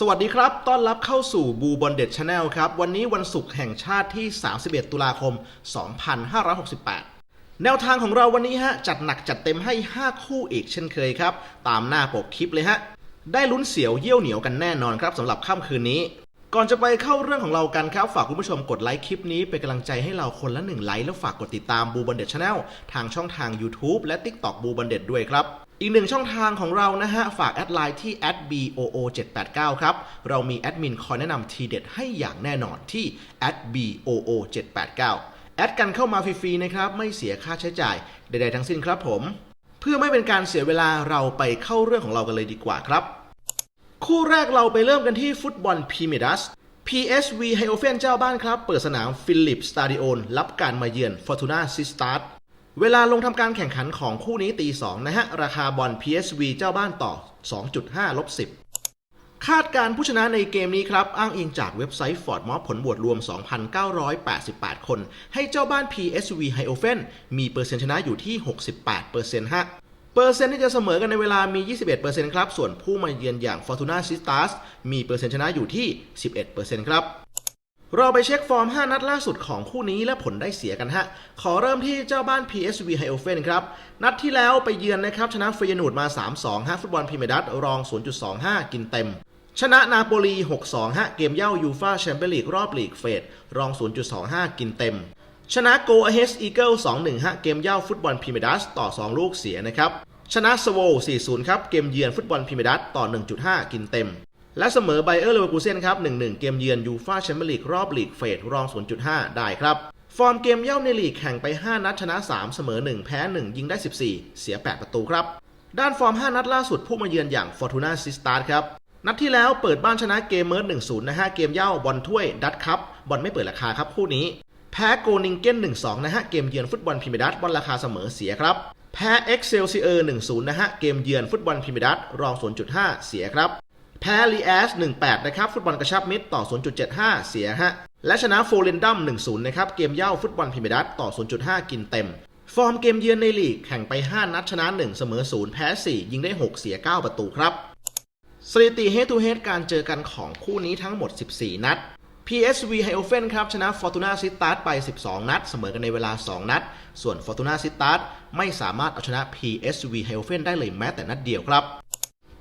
สวัสดีครับ ต้อนรับเข้าสู่บูบอลเด็ดชาแนลครับ วันนี้วันศุกร์แห่งชาติที่ 31 ตุลาคม 2568 แนวทางของเราวันนี้ฮะ จัดหนักจัดเต็มให้ 5 คู่อีกเช่นเคยครับ ตามหน้าปกคลิปเลยฮะ ได้ลุ้นเสียวเยี่ยวเหนียวกันแน่นอนครับสำหรับค่ำคืนนี้ ก่อนจะไปเข้าเรื่องของเรากันครับ ฝากคุณผู้ชมกดไลค์คลิปนี้เป็นกำลังใจให้เราคนละหนึ่งไลค์แล้วฝากกดติดตามบูบันเด็ดชาแนลทางช่องทาง YouTube และ TikTok บูบันเด็ดด้วยครับ อีกหนึ่งช่องทางของเรานะฮะ ฝากแอดไลน์ที่ @boo789 ครับ เรามีแอดมินคอยแนะนำทีเด็ดให้อย่างแน่นอนที่ @boo789 แอดกันเข้ามาฟรีๆนะครับ ไม่เสียค่าใช้จ่ายใดๆทั้งสิ้นครับผม เพื่อไม่เป็นการเสียเวลาเราไปเข้าเรื่องของเรากันเลยดีกว่าครับ คู่แรกเราไปเริ่มกันที่ฟุตบอลพรีเมียร์ดัส PSV ไฮโอเฟนเจ้าบ้านครับ เปิดสนามฟิลิปสตาดิโอนรับการมาเยือนฟอร์ตูนาซิสตาร์ เวลาลงทำการแข่งขันของคู่นี้ตี 2 นะฮะ ราคาบอล PSV เจ้าบ้านต่อ 2.5ลบ10 คาดการผู้ชนะในเกมนี้ครับ อ้างอิงจากเว็บไซต์ฟอร์ดมอผลบวชรวม 2,988 คน ให้เจ้าบ้าน PSV ไฮโอเฟนมีเปอร์เซ็นต์ชนะอยู่ที่ 68%ฮะเปอร์เซ็นต์ที่จะเสมอกันในเวลามี 21%ครับ ส่วนผู้มาเยือนอย่าง Fortuna Sisters มีเปอร์เซ็นต์ชนะอยู่ที่ 11%ครับ เราไปเช็คฟอร์ม 5 นัดล่าสุดของคู่นี้และผลได้เสียกันฮะ ขอเริ่มที่เจ้าบ้าน PSV h e i o f e n ครับ นัดที่แล้วไปเยือนนะครับ ชนะเฟยนูดมา 3-2ฮะฟุตบอลพรีเมียร์ดัสรอง 0.25 กินเต็ม ชนะนาโปลี 6-2ฮะเกมเย่ายูฟาแชมเปี้ยนลีกรอบลีกเฟดรอง 0.25 กินเต็ม ชนะโกอเฮสอีเกิล2-1ฮะเกมเย่าฟุตบอลพรีเมียร์ดัสต่อ 2 ลูกเสียนะครับชนะสโว4-0 ครับ เกมเยือนฟุตบอลพรีเมียร์ดัสต่อ 1.5 กินเต็ม และเสมอไบเออร์เลเวอร์คูเซ่นครับ 1-1 เกมเยือนยูฟาแชมเปี้ยนลีกรอบลีกเฟดรอง 0.5 ได้ครับ ฟอร์มเกมเย่าในลีกแข่งไป 5 นัดชนะ 3 เสมอ 1 แพ้ 1 ยิงได้ 14 เสีย 8 ประตูครับ ด้านฟอร์ม 5 นัดล่าสุดผู้มาเยือนอย่าง Fortuna Sisters ครับ นัดที่แล้วเปิดบ้านชนะเกมเมิร์ด1-0นะฮะเกมเย่าบอลถ้วยดัตคัพบอลไม่เปิดราคาครับคู่นี้ แพ้โกนิงเก้น 1-2 นะฮะเกมเยือนฟุตบอลพรีเมียร์ดัสบอลราคาเสมอเสียครับแพ้เอ็กเซลซีเออร์1-0นะฮะเกมเยือนฟุตบอลพรีเมียร์ดัสรอง 0.5 เสียครับ แพ้ลีแอส1-8 นะครับ ฟุตบอลกระชับมิตรต่อ 0.75 เสียฮะ และชนะโฟเรนดัม 1-0 นะครับ เกมเย่าฟุตบอลพรีเมียร์ดัสต่อ 0.5 กินเต็ม ฟอร์มเกมเยือนในลีก แข่งไป 5 นัดชนะ 1 เสมอ 0 แพ้ 4 ยิงได้ 6 เสีย 9 ประตูครับ สถิติ head to head การเจอกันของคู่นี้ทั้งหมด 14 นัด PSV h e i o f e n ครับ ชนะ Fortuna Sittard ไป 12 นัด เสมอกันในเวลา 2 นัด ส่วน Fortuna Sittard ไม่สามารถเอาชนะ PSV h e i o f e n ได้เลยแม้แต่นัดเดียวครับ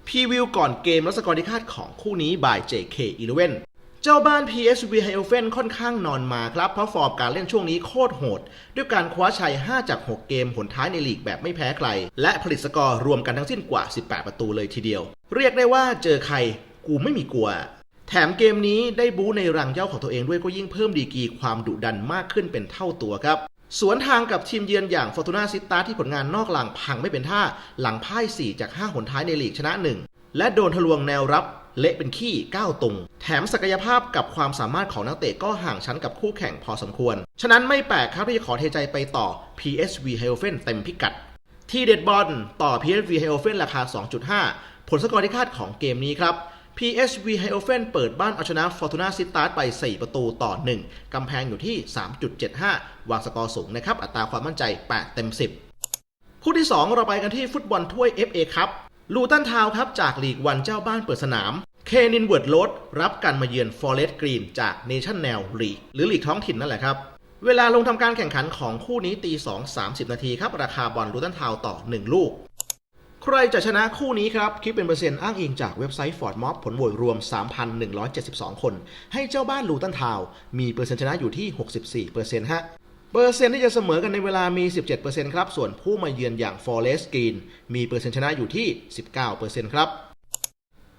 พรีวิวก่อนเกมและสกอร์ที่คาดของคู่นี้ by JK11 เจ้าบ้าน PSV h e i o f e n ค่อนข้างนอนมาครับ เพราะฟอร์มการเล่นช่วงนี้โคตรโหด ด้วยการคว้าชัย 5 จาก 6 เกมผลท้ายในลีกแบบไม่แพ้ใคร และผลิตสกอร์รวมกันทั้งสิ้นกว่า 18 ประตูเลยทีเดียว เรียกได้ว่าเจอใครกูไม่มีกลัว แถมเกมนี้ได้บู๊ในรังเย้าของตัวเองด้วยก็ยิ่งเพิ่มดีกีความดุดันมากขึ้นเป็นเท่าตัวครับ สวนทางกับทีมเยือนอย่าง Fortuna s i t t a r ที่ผลงานนอกหลังพังไม่เป็นท่า หลังพ่าย 4 จาก 5 หนท้ายในลีกชนะ 1 และโดนทะลวงแนวรับเละเป็นขี้9ตุง แถมศักยภาพกับความสามารถของนักเตะก็ห่างชั้นกับคู่แข่งพอสมควร ฉะนั้นไม่แปลกครับที่จะขอเทใจไปต่อ PSV h e i o f e n เต็มพิกัด ที่เด็ดบอลต่อ PSV h e i o f e n ราคา 2.5 ผลสกอร์ที่คาดของเกมนี้ครับ PSV h e i o f e n เปิดบ้านเอาชนะ Fortuna s i t t a r ไป 4 ประตูต่อ 1 กำแพงอยู่ที่ 3.75 วางสกอร์สูงนะครับ อัตราความมั่นใจ 8 เต็ม 10 คู่ที่ 2 เราไปกันที่ฟุตบอลถ้วย FA ครับลูตันทาวครับจากลีกวันเจ้าบ้านเปิดสนาม เคนินเวิร์ดโรดรับการมาเยือนฟอเรสต์กรีนจากเนชั่นแนลลีกหรือลีกท้องถิ่นนั่นแหละครับ เวลาลงทำการแข่งขันของคู่นี้ตี2 30 นาทีครับ ราคาบอลลูตันทาวต่อ 1 ลูก ใครจะชนะคู่นี้ครับ คิดเป็นเปอร์เซ็นต์อ้างอิงจากเว็บไซต์ฟอร์ดม็อบผลโหวตรวม 3,172 คน ให้เจ้าบ้านลูตันทาว มีเปอร์เซ็นต์ชนะอยู่ที่ 64%ฮะเปอร์เซ็นต์ที่จะเสมอกันในเวลามี 17%ครับ ส่วนผู้มาเยือนอย่างฟอเรสต์กรีนมีเปอร์เซ็นต์ชนะอยู่ที่ 19%ครับ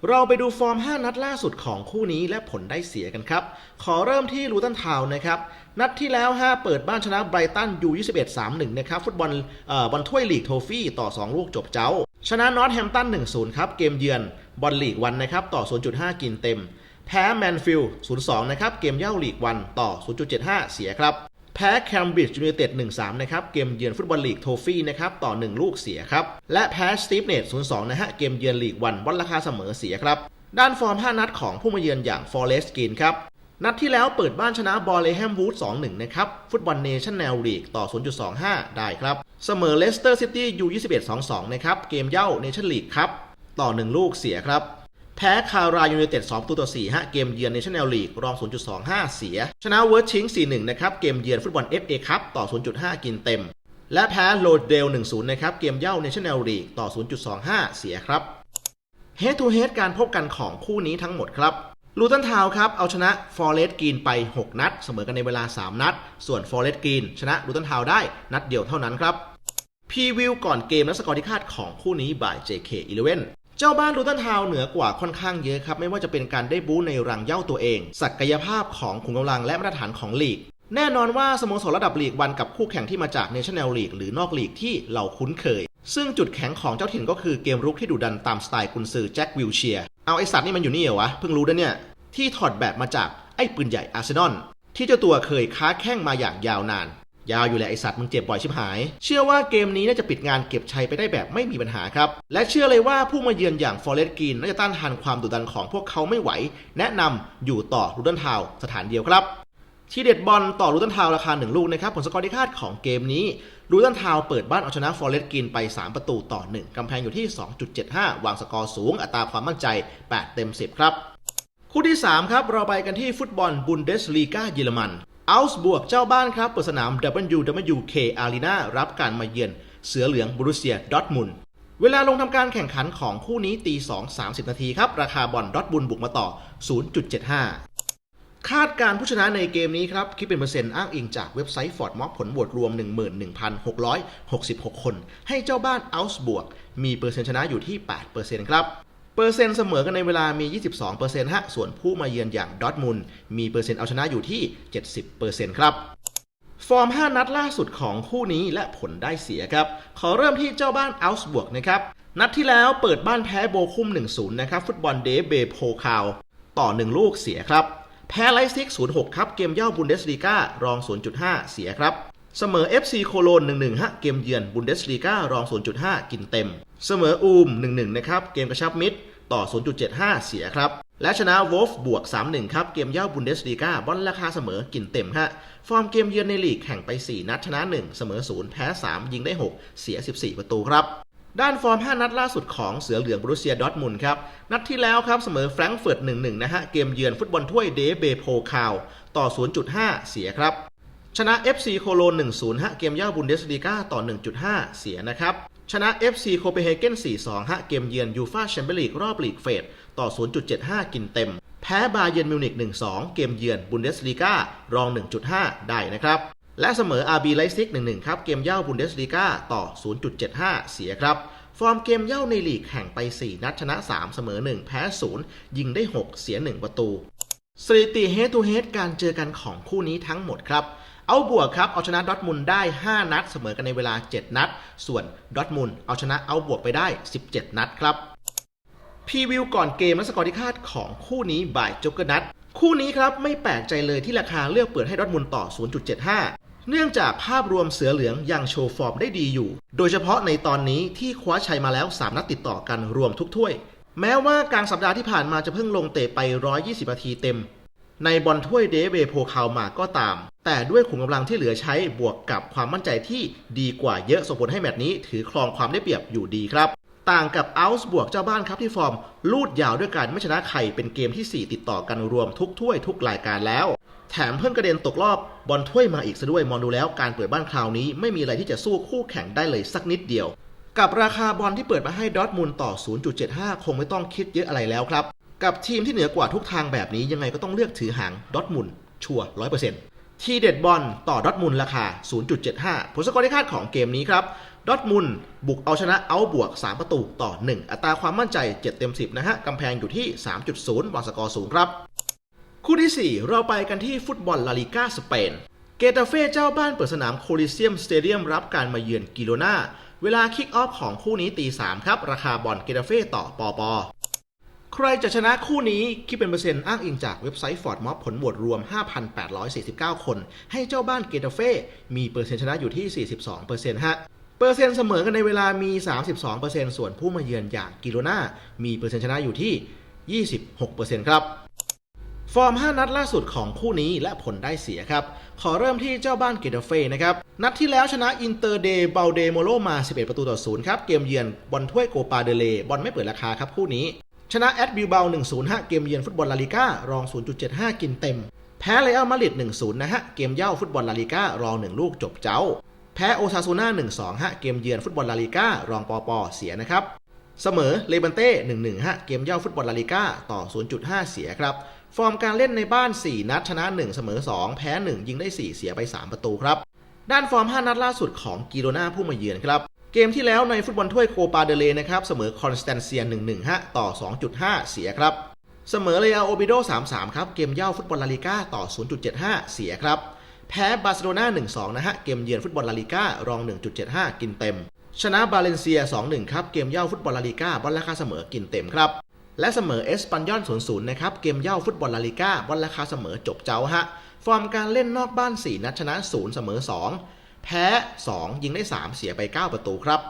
เราไปดูฟอร์ม 5 นัดล่าสุดของคู่นี้และผลได้เสียกันครับ ขอเริ่มที่ลูตันทาวนะครับ นัดที่แล้ว 5 เปิดบ้านชนะไบรตันยู21 3-1 นะครับ ฟุตบอลเอ่อบอลถ้วยลีกโทฟี่ต่อ 2 ลูกจบเจ้า ชนะนอตแฮมตัน 1-0 ครับ เกมเยือนบอลลีกวันนะครับต่อ 0.5 กินเต็ม แพ้แมนฟิลด์0-2 นะครับ เกมเย่าลีกวันต่อ 0.75 เสียครับ แพ้แคมบริดจ์ยูไนเต็ด1-3 นะครับ เกมเยือนฟุตบอลลีกโทฟี่นะครับต่อ 1 ลูกเสียครับ และแพ้สตีฟเนต0-2 นะฮะ เกมเยือนลีกวันบอลราคาเสมอเสียครับ ด้านฟอร์ม 5 นัดของผู้มาเยือนอย่างฟอเรสต์กรีนครับ นัดที่แล้วเปิดบ้านชนะบอลเลแฮมวูด 2-1 นะครับ ฟุตบอลเนชั่นแนลลีกต่อ 0.25 ได้ครับ เสมอเลสเตอร์ซิตี้ยู21 2-2 นะครับ เกมเย่าเนชั่นลีกครับ ต่อ 1 ลูกเสียครับ แพ้คารายูไนเต็ด2ประตูต่อ4ฮะเกมเยือนเนชั่นแนลลีกรอง 0.25 เสีย ชนะเวิร์ดชิง 4-1 นะครับ เกมเยือนฟุตบอล FA ครับต่อ 0.5 กินเต็ม และแพ้โลเดล 1-0 นะครับ เกมเย่าเนชั่นแนลลีกต่อ 0.25 เสียครับเฮดทูเฮดการพบกันของคู่นี้ทั้งหมดครับ ลูตันทาวครับเอาชนะฟอร์เรสต์กรีนไป 6 นัด เสมอกันในเวลา 3 นัด ส่วนฟอร์เรสต์กรีนชนะลูตันทาวได้นัดเดียวเท่านั้นครับพรีวิวก่อนเกมและสกอร์ที่คาดของคู่นี้บ่าย JK11 เจ้าบ้านลูตันทาวเหนือกว่าค่อนข้างเยอะครับ ไม่ว่าจะเป็นการได้บู๊ในรังเย่าตัวเอง ศักยภาพของขุมกำลังและมาตรฐานของลีก แน่นอนว่าสโมสรระดับลีกวันกับคู่แข่งที่มาจากเนชั่นแนลลีกหรือนอกลีกที่เราคุ้นเคย ซึ่งจุดแข็งของเจ้าถิ่นก็คือเกมรุกที่ดุดันตามสไตล์กุนซือแจ็ควิลเชียร์เอาไอสัตว์นี่มันอยู่นี่เหรอวะเพิ่งรู้นะเนี่ย ที่ถอดแบบมาจากไอ้ปืนใหญ่อาร์เซนอลที่เจ้าตัวเคยค้าแข้งมาอย่างยาวนาน ยาวอยู่แหละไอสัตว์มึงเจ็บบ่อยชิบหาย เชื่อว่าเกมนี้น่าจะปิดงานเก็บชัยไปได้แบบไม่มีปัญหาครับ และเชื่อเลยว่าผู้มาเยือนอย่างฟอร์เรสต์กรีนน่าจะต้านทานความดุดันของพวกเขาไม่ไหว แนะนำอยู่ต่อรูดันทาวสถานเดียวครับทีเด็ดบอลต่อรูตันทาวราคา 1 ลูกนะครับ ผลสกอร์ที่คาดของเกมนี้รูตันทาวเปิดบ้านเอาชนะฟอร์เรสต์กรีนไป 3 ประตูต่อ 1 กำแพงอยู่ที่ 2.75 วางสกอร์สูงอัตราความมั่นใจ 8 เต็ม 10 ครับ คู่ที่ 3 ครับ เราไปกันที่ฟุตบอลบุนเดสลีกาเยอรมันอัลส์บวกเจ้าบ้านครับเปิดสนาม WWK Arena รับการมาเยือนเสือเหลืองบรูเซียดอทมุนเวลาลงทำการแข่งขันของคู่นี้ตี 2 30 นาทีครับ ราคาบอลดอทมุนบุกมาต่อ 0.75 คาดการผู้ชนะในเกมนี้ครับ คิดเป็นเปอร์เซ็นต์อ้างอิงจากเว็บไซต์ฟอร์ดม็อบผลโหวตรวม 11,666 คน ให้เจ้าบ้านอัลส์บวกมีเปอร์เซ็นต์ชนะอยู่ที่ 8%ครับ เปอร์เซ็นต์เสมอกันในเวลามี 22%ฮะ ส่วนผู้มาเยือนอย่างดอร์ทมุนมีเปอร์เซ็นต์เอาชนะอยู่ที่ 70%ครับฟอร์ม 5 นัดล่าสุดของคู่นี้และผลได้เสียครับ ขอเริ่มที่เจ้าบ้านอัลส์บวกนะครับ นัดที่แล้วเปิดบ้านแพ้โบคุม 1-0 นะครับ ฟุตบอลเดเบโพคาว ต่อ 1 ลูกเสียครับ แพ้ไลซิก 0-6 ครับ เกมเย่าบุนเดสลีการอง 0.5 เสียครับ เสมอ FC โคโลน 1-1ฮะเกมเยือนบุนเดสลีการอง 0.5 กินเต็ม เสมออูม 1-1 นะครับ เกมกระชับมิตรต่อ 0.75 เสียครับ และชนะวอลฟ์บวก 3-1 ครับ เกมเย่าบุนเดสลีกาบอลราคาเสมอกินเต็มฮะ ฟอร์มเกมเยือนในลีกแข่งไป 4 นัดชนะ 1 เสมอ 0 แพ้ 3 ยิงได้ 6 เสีย 14 ประตูครับ ด้านฟอร์ม 5 นัดล่าสุดของเสือเหลืองบรูเซียดอทมุนครับ นัดที่แล้วครับเสมอแฟรงก์เฟิร์ต 1-1 นะฮะ เกมเยือนฟุตบอลถ้วยเดเบโพคาวต่อ 0.5 เสียครับชนะ FC โคโลน 1-0 ฮะ เกมเย่าบุนเดสลีกาต่อ 1.5 เสียนะครับ ชนะ FC โคเปนเฮเกน 4-2 ฮะ เกมเยือนยูฟาแชมเปี้ยนลีกรอบลีกเฟสต่อ 0.75 กินเต็ม แพ้บาเยนมิวนิก 1-2 เกมเยือนบุนเดสลีการอง 1.5 ได้นะครับ และเสมอ RB ไลซิก 1-1 ครับ เกมเย่าบุนเดสลีกาต่อ 0.75 เสียครับ ฟอร์มเกมเย่าในลีกแข่งไป 4 นัดชนะ 3 เสมอ 1 แพ้ 0 ยิงได้ 6 เสีย 1 ประตูสถิติ head to head การเจอกันของคู่นี้ทั้งหมดครับ เอาบวกครับ เอาชนะดอทมุนได้ 5 นัด เสมอกันในเวลา 7 นัด ส่วนดอทมุนเอาชนะเอาบวกไปได้ 17 นัดครับพรีวิวก่อนเกมและสกอร์ที่คาดของคู่นี้บ่ายจ็กเกอร์นัดคู่นี้ครับไม่แปลกใจเลยที่ราคาเลือกเปิดให้ดอทมุนด์ต่อ 0.75 เนื่องจากภาพรวมเสือเหลืองยังโชว์ฟอร์มได้ดีอยู่ โดยเฉพาะในตอนนี้ที่คว้าชัยมาแล้ว 3 นัดติดต่อกันรวมทุกถ้วย แม้ว่ากลางสัปดาห์ที่ผ่านมาจะเพิ่งลงเตะไป 120 นาทีเต็ม ในบอลถ้วยเดเวโพคาวมาก็ตาม แต่ด้วยขุมกำลังที่เหลือใช้บวกกับความมั่นใจที่ดีกว่าเยอะส่งผลให้แมตช์นี้ถือครองความได้เปรียบอยู่ดีครับ ต่างกับอัลส์บวกเจ้าบ้านครับที่ฟอร์ม ลูดยาวด้วยการไม่ชนะใครเป็นเกมที่ 4 ติดต่อกันรวมทุกถ้วยทุกรายการแล้ว แถมเพิ่งกระเด็นตกรอบบอลถ้วยมาอีกซะด้วยมองดูแล้วการเปิดบ้านคราวนี้ไม่มีอะไรที่จะสู้คู่แข่งได้เลยสักนิดเดียวกับราคาบอลที่เปิดมาให้ดอทมุนด์ต่อ 0.75 คงไม่ต้องคิดเยอะอะไรแล้วครับ กับทีมที่เหนือกว่าทุกทางแบบนี้ยังไงก็ต้องเลือกถือหางดอทมุนชัวร์100%ที่เด็ดบอลต่อดอร์ทมุนด์ราคา 0.75 ผลสกอร์ที่คาดของเกมนี้ครับดอทมุนบุกเอาชนะเอาบวก 3 ประตูต่อ 1 อัตราความมั่นใจ 7 เต็ม 10 นะฮะกำแพงอยู่ที่ 3.0วางสกอร์สูงครับ คู่ที่ 4 เราไปกันที่ฟุตบอลลาลิก้าสเปน เกตาเฟ่เจ้าบ้านเปิดสนามโคลิเซียมสเตเดียมรับการมาเยือนกิโลนาเวลาคิกออฟของคู่นี้ตี3ครับ ราคาบอลเกตาเฟ่ต่อปอปอ ใครจะชนะคู่นี้คิดเป็นเปอร์เซ็นต์อ้างอิงจากเว็บไซต์ฟอร์ดม็อบผลโหวตรวม 5,849 คน ให้เจ้าบ้านเกตาเฟ่มีเปอร์เซ็นต์ชนะอยู่ที่ 42%ฮะเปอร์เซ็นต์เสมอกันในเวลามี 32%ส่วนผู้มาเยือนอย่างกิโลนามีเปอร์เซ็นต์ชนะอยู่ที่ 26%ครับ ฟอร์ม 5 นัดล่าสุดของคู่นี้และผลได้เสียครับ ขอเริ่มที่เจ้าบ้านเกตาเฟ่นะครับ นัดที่แล้วชนะอินเตอร์เดย์เบลเดโมโลมา 11 ประตูต่อ 0 ครับ เกมเยือนบอลถ้วยโกปาเดเล บอลไม่เปิดราคาครับคู่นี้ ชนะแอดบิลเบา1-0ฮะเกมเยือนฟุตบอลลาลิก้ารอง 0.75 กินเต็ม แพ้เรอัลมาดริด1-0 นะฮะ เกมเย่าฟุตบอลลาลิก้ารอง 1 ลูกจบเจ้า แพ้โอซาซูน่า1-2 ฮะ เกมเยือนฟุตบอลลาลิก้ารองปอปอเสียนะครับ เสมอเลบันเต้1-1 ฮะ เกมเย่าฟุตบอลลาลิก้าต่อ 0.5 เสียครับ ฟอร์มการเล่นในบ้าน 4 นัดชนะ 1 เสมอ 2 แพ้ 1 ยิงได้ 4 เสียไป 3 ประตูครับ ด้านฟอร์ม 5 นัดล่าสุดของกิโรนาผู้มาเยือนครับ เกมที่แล้วในฟุตบอลถ้วยโคปาเดเลนะครับเสมอคอนสแตนเซีย1-1ฮะต่อ 2.5 เสียครับ เสมอเรอัลโอบิโด 3-3 ครับ เกมเย่าฟุตบอลลาลิก้าต่อ 0.75 เสียครับ แพ้บาร์เซโลนา1-2 นะฮะ เกมเยือนฟุตบอลลาลิก้ารอง 1.75 กินเต็ม ชนะบาเลนเซีย 2-1 ครับ เกมเย่าฟุตบอลลาลิก้าบอลราคาเสมอกินเต็มครับ และเสมอเอสปันยอน0-0 นะครับ เกมเย่าฟุตบอลลาลิก้าบอลราคาเสมอจบเจ้าฮะ ฟอร์มการเล่นนอกบ้าน 4 นัดชนะ 0 เสมอ 2 แพ้ 2 ยิงได้ 3 เสียไป 9 ประตูครับ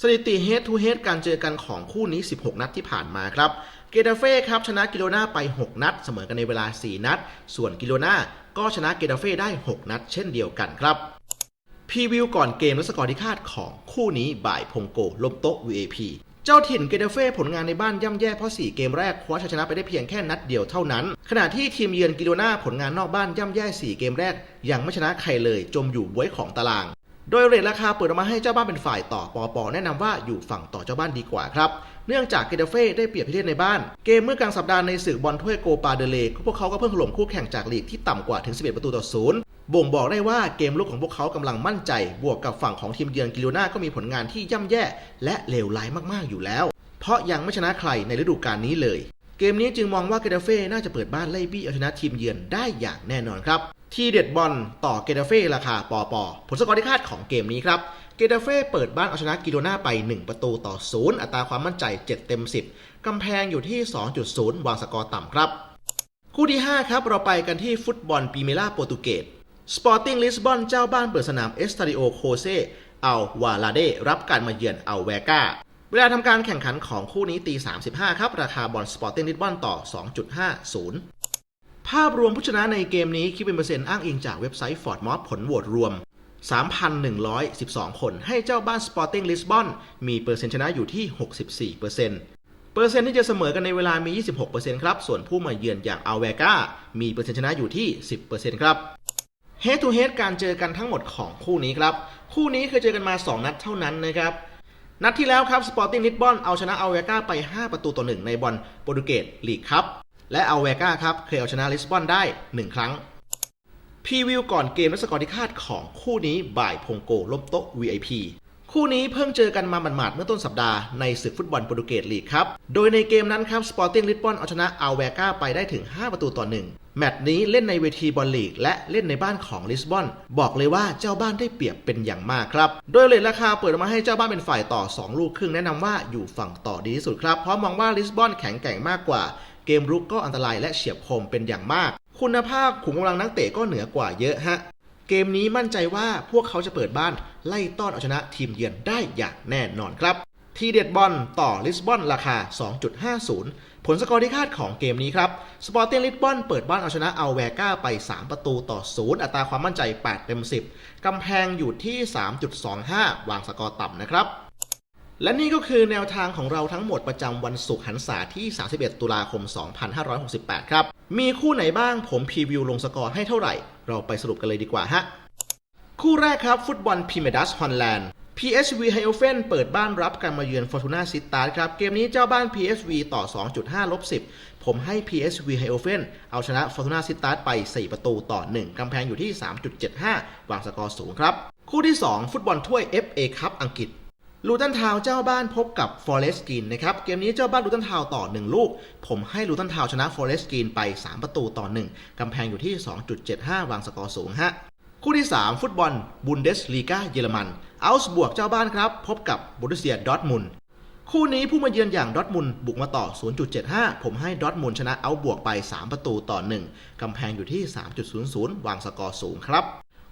สถิติ head to head การเจอกันของคู่นี้ 16 นัดที่ผ่านมาครับ เกตาเฟ่ครับชนะกิโลนาไป 6 นัด เสมอกันในเวลา 4 นัด ส่วนกิโลนาก็ชนะเกตาเฟ่ได้ 6 นัด เช่นเดียวกันครับพรีวิวก่อนเกมและสกอร์ที่คาดของคู่นี้บ่ายพงโกลมโต๊ะ VAP เจ้าถิ่นเกเดเฟ่ผลงานในบ้านย่ำแย่เพราะ 4 เกมแรกคว้าชัยชนะไปได้เพียงแค่นัดเดียวเท่านั้น ขณะที่ทีมเยือนกิโลนาผลงานนอกบ้านย่ำแย่ 4 เกมแรก ยังไม่ชนะใครเลยจมอยู่บวยของตาราง โดยเรทราคาเปิดออกมาให้เจ้าบ้านเป็นฝ่ายต่อปอปอแนะนำว่าอยู่ฝั่งต่อเจ้าบ้านดีกว่าครับเนื่องจากเกเดเฟ่ได้เปรียบพิเศษในบ้าน เกมเมื่อกลางสัปดาห์ในศึกบอลถ้วยโกปาเดเลพวกเขาก็เพิ่งถล่มคู่แข่งจากลีกที่ต่ำกว่าถึง 11 ประตูต่อศูนย์ บ่งบอกได้ว่าเกมลุกของพวกเขากำลังมั่นใจ บวกกับฝั่งของทีมเยือนกิโลนาก็มีผลงานที่ย่ำแย่ และเลวร้ายมากๆอยู่แล้ว เพราะยังไม่ชนะใครในฤดูกาลนี้เลย เกมนี้จึงมองว่าเกเดเฟ่น่าจะเปิดบ้านไล่บี้เอาชนะทีมเยือนได้อย่างแน่นอนครับ ทีเด็ดบอลต่อเกเดเฟ่ราคาปอปอผลสกอร์ที่คาดของเกมนี้ครับเกเดเฟ่เปิดบ้านเอาชนะกิโลนาไป 1 ประตูต่อ 0 อัตราความมั่นใจ 7 เต็ม 10 กำแพงอยู่ที่ 2.0 วางสกอร์ต่ำครับ คู่ที่ 5 ครับ เราไปกันที่ฟุตบอลปีเมล่าโปรตุเกส สปอร์ติ้งลิสบอนเจ้าบ้านเปิดสนามเอสตาดิโอโคเซอัลวาลาเดรับการมาเยือนอัลเวกาเวลาทำการแข่งขันของคู่นี้ตี 35 ครับ ราคาบอลสปอร์ติ้งลิสบอนต่อ 2.50 ภาพรวมผู้ชนะในเกมนี้คิดเป็นเปอร์เซ็นต์อ้างอิงจากเว็บไซต์ Ford m o b ผลโหวตรวม 3,112 คน ให้เจ้าบ้าน Sporting Lisbon มีเปอร์เซ็นต์ชนะอยู่ที่ 64%เปอร์เซ็นต์เปอร์เซ็นต์ที่จะเสมอกันในเวลามี 26%ครับ ส่วนผู้มาเยือนอย่างอัลเวกามีเปอร์เซ็นต์ชนะอยู่ที่ 10%ครับ Head to Head การเจอกันทั้งหมดของคู่นี้ครับ คู่นี้เคยเจอกันมา 2 นัดเท่านั้นนะครับ นัดที่แล้วครับสปอร์ติ้งลิสบอนเอาชนะอัลเวกาไป 5 ประตูต่อ 1 ในบอลโปรตุเกสลีกครับ และอัลเวกาครับเคยเอาชนะลิสบอนได้ 1 ครั้งพรีวิวก่อนเกมและสกอร์ที่คาดของคู่นี้บ่ายพงโกลบโต๊ะ VIP คู่นี้เพิ่งเจอกันมาหมาดๆเมื่อต้นสัปดาห์ในศึกฟุตบอลโปรตุเกสลีกครับ โดยในเกมนั้นครับสปอร์ติ้งลิสบอนเอาชนะอัลเวกาไปได้ถึง 5 ประตูต่อ 1 แมตช์นี้เล่นในเวทีบอลลีก และเล่นในบ้านของลิสบอน บอกเลยว่าเจ้าบ้านได้เปรียบเป็นอย่างมากครับ โดยเลทราคาเปิดมาให้เจ้าบ้านเป็นฝ่ายต่อ 2 ลูกครึ่งแนะนำว่าอยู่ฝั่งต่อดีที่สุดครับเพราะมองว่าลิสบอนแข็งแกร่งมากกว่า เกมรุกก็อันตรายและเฉียบคมเป็นอย่างมาก คุณภาพขุมกำลังนักเตะก็เหนือกว่าเยอะฮะ เกมนี้มั่นใจว่าพวกเขาจะเปิดบ้านไล่ต้อนเอาชนะทีมเยือนได้อย่างแน่นอนครับทีเด็ดบอลต่อลิสบอนราคา 2.50 ผลสกอร์ที่คาดของเกมนี้ครับ สปอร์ติ้งลิสบอนเปิดบ้านเอาชนะเอัลเวก้าไป 3 ประตูต่อ 0 อัตราความมั่นใจ 8 เต็ม 10 กำแพงอยู่ที่ 3.25 วางสกอร์ต่ำนะครับ และนี่ก็คือแนวทางของเราทั้งหมดประจำวันศุกร์หันษาที่ 31 ตุลาคม 2568 ครับ มีคู่ไหนบ้างผมพรีวิวลงสกอร์ให้เท่าไหร่ เราไปสรุปกันเลยดีกว่าฮะ คู่แรกครับฟุตบอลพิเมดัสฮอลแลนด์ PSV ไฮโอเฟนเปิดบ้านรับการมาเยือนฟอร์ตูนาซิตาร์ครับ เกมนี้เจ้าบ้าน PSV ต่อ 2.5ลบ10 ผมให้ PSV ไฮโอเฟนเอาชนะฟอร์ตูนาซิตาร์ไป 4 ประตูต่อ 1 กำแพงอยู่ที่ 3.75 วางสกอร์สูงครับ คู่ที่ 2 ฟุตบอลถ้วย FA คัพอังกฤษ ลูตันทาวเจ้าบ้านพบกับฟอเรสต์กรีนนะครับ เกมนี้เจ้าบ้านลูตันทาวต่อ 1 ลูก ผมให้ลูตันทาวชนะฟอเรสต์กรีนไป 3 ประตูต่อ 1 กำแพงอยู่ที่ 2.75 วางสกอร์สูงฮะคู่ที่ 3 ฟุตบอลบุนเดสลีกาเยอรมันอัลส์บวกเจ้าบ้านครับ พบกับบูรุเซียดอทมุนคู่นี้ผู้มาเยือนอย่างดอทมุนบุกมาต่อ 0.75 ผมให้ดอทมุนชนะเอาบวกไป 3 ประตูต่อ 1 กำแพงอยู่ที่ 3.00 วางสกอร์สูงครับ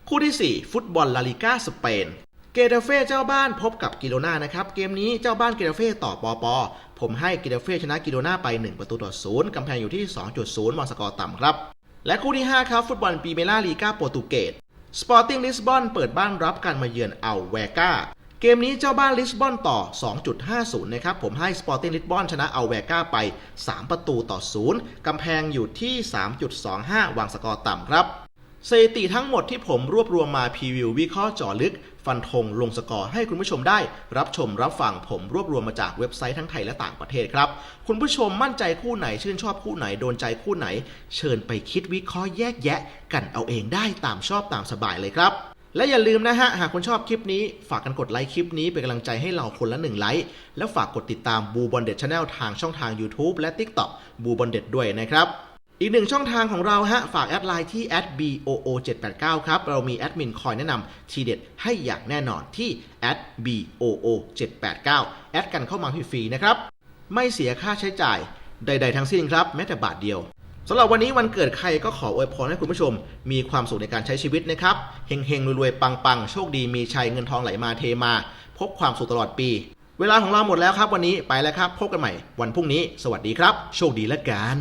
คู่ที่ 4 ฟุตบอลลาลิก้าสเปน เกเดเฟ่เจ้าบ้านพบกับกิโลนานะครับ เกมนี้เจ้าบ้านเกเดเฟ่ต่อปอปอผมให้เกเดเฟ่ชนะกิโลนาไป 1 ประตูต่อ0กำแพงอยู่ที่ 2.0วางสกอร์ต่ำครับ และคู่ที่ 5 ครับ ฟุตบอลปีเมล่าลีกาโปรตุเกสสปอร์ติ้งลิสบอนเปิดบ้านรับการมาเยือนอัลเวกาเกมนี้เจ้าบ้านลิสบอนต่อ 2.50 นะครับ ผมให้สปอร์ติ้งลิสบอนชนะเอาแวก้าไป 3 ประตูต่อ0กำแพงอยู่ที่ 3.25 วางสกอร์ต่ำครับสถิติทั้งหมดที่ผมรวบรวมมาพรีวิววิเคราะห์จาะลึก ฟันธงลงสกอร์ให้คุณผู้ชมได้รับชมรับฟังผมรวบรวมมาจากเว็บไซต์ทั้งไทยและต่างประเทศครับ คุณผู้ชมมั่นใจคู่ไหนชื่นชอบคู่ไหนโดนใจคู่ไหน เชิญไปคิดวิเคราะห์แยกแยะ กันเอาเองได้ตามชอบตามสบายเลยครับและอย่าลืมนะฮะ หากคุณชอบคลิปนี้ ฝากกันกดไลค์คลิปนี้เป็นกำลังใจให้เราคนละหนึ่งไลค์ แล้วฝากกดติดตามบูบอลเด็ดชาแนลทางช่องทาง YouTube และ TikTok บูบอลเด็ดด้วยนะครับ อีกหนึ่งช่องทางของเราฮะ ฝากแอดไลน์ที่ @boo789 ครับ เรามีแอดมินคอยแนะนำทีเด็ดให้อย่างแน่นอนที่ @boo789 แอดกันเข้ามาฟรีๆนะครับ ไม่เสียค่าใช้จ่ายใด ๆ ทั้งสิ้นครับ แม้แต่บาทเดียวสำหรับวันนี้วันเกิดใครก็ขออวยพรให้คุณผู้ชม มีความสุขในการใช้ชีวิตนะครับเฮงๆรวยๆปังๆ โชคดีมีชัยเงินทองไหลมาเทมา พบความสุขตลอดปี เวลาของเราหมดแล้วครับวันนี้ไปแล้วครับ พบกันใหม่ วันพรุ่งนี้ สวัสดีครับ โชคดีและกัน